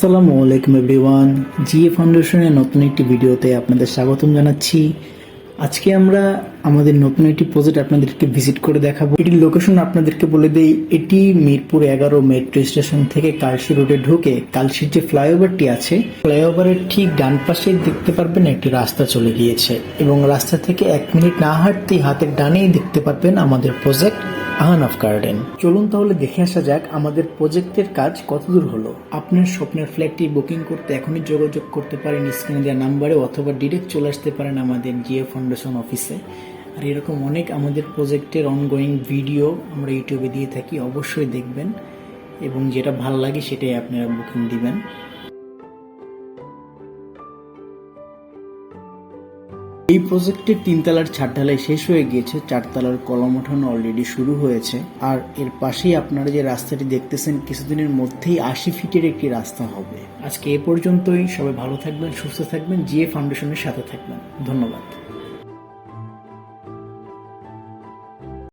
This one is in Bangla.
আসসালামু আলাইকুম এভরিওয়ান। জিএ ফাউন্ডেশনের নতুন একটি ভিডিওতে আপনাদের স্বাগতম জানাচ্ছি। আজকে আমরা আমাদের নতুন একটি প্রজেক্ট আপনাদেরকে ভিজিট করে দেখাবো। এটির লোকেশন আপনাদেরকে বলে দেই, এটি মিরপুর এগারো মেট্রো স্টেশন থেকে কালশি রোডে ঢুকে কালশির যে ফ্লাইওভারটি আছে, ফ্লাইওভারের ঠিক ডান পাশে দেখতে পারবেন একটি রাস্তা চলে গিয়েছে এবং রাস্তা থেকে এক মিনিট না হাঁটতেই হাতের ডানেই দেখতে পারবেন আমাদের প্রজেক্ট। আহানফ গার্ডেন। চলুন তাহলে দেখে আসা যাক আমাদের প্রজেক্টের কাজ কতদূর হলো। আপনার স্বপ্নের ফ্ল্যাটটি বুকিং করতে এখনই যোগাযোগ করতে পারেন, স্ক্রিনে দেওয়া নাম্বারে অথবা ডিরেক্ট চলে আসতে পারেন আমাদের জিও ফাউন্ডেশন অফিসে। আর এরকম অনেক আমাদের প্রজেক্টের অনগোয়িং ভিডিও আমরা ইউটিউবে দিয়ে থাকি, অবশ্যই দেখবেন। এবং যেটা ভালো লাগে সেটাই আপনারা বুকিং দিবেন। এই প্রজেক্টের তিনতলার ছাদ ঢালাই শেষ হয়ে গিয়েছে, চারতলার কলম ওঠানো অলরেডি শুরু হয়েছে। আর এর পাশেই আপনারা যে রাস্তাটি দেখতেছেন, কিছুদিনের মধ্যেই আশি ফিটের একটি রাস্তা হবে। আজকে এ পর্যন্তই। সবাই ভালো থাকবেন, সুস্থ থাকবেন জিএ ফাউন্ডেশনের সাথে থাকবেন। ধন্যবাদ।